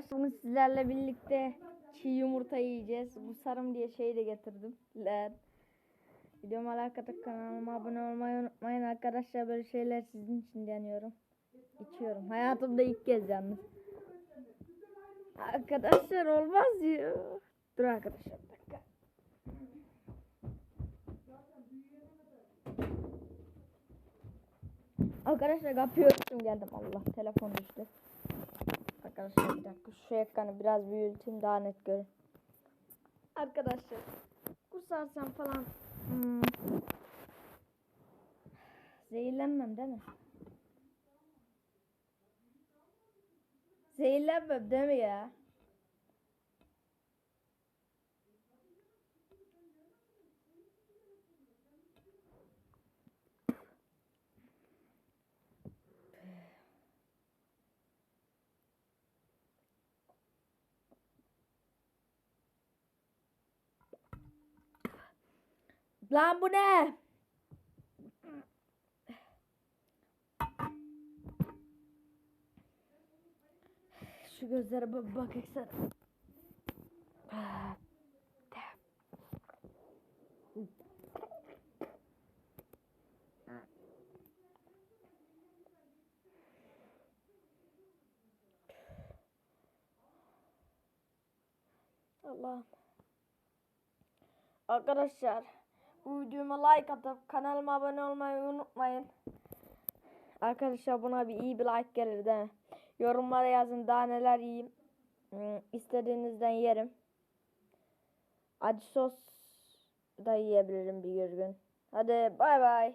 Arkadaşlar sizlerle birlikte çiğ yumurta yiyeceğiz. Bu sarım diye şey de getirdim. Lan. Videoma like atıp kanalıma abone olmayı unutmayın arkadaşlar. Böyle şeyler sizin için deniyorum. İçiyorum. Hayatımda ilk kez yalnız. Arkadaşlar olmaz ya. Dur arkadaşlar bir dakika. Arkadaşlar kapıyı örttüm geldim. Allah telefon düştü. Arkadaşlar bir dakika şu ekranı biraz büyüteyim daha net görün. Arkadaşlar kusarsam falan hmm, zehirlenmem değil mi? Zehirlenmem değil mi ya? Lan bu ne? Şu gözlere bak bak eksene. Allah'ım. Arkadaşlar bu videoma like atıp kanalıma abone olmayı unutmayın. Arkadaşlar buna bir iyi bir like gelir mi? Yorumlara yazın daha neler yiyeyim. Hmm, istediğinizden yerim. Acı sos da yiyebilirim bir gün. Hadi bay bay.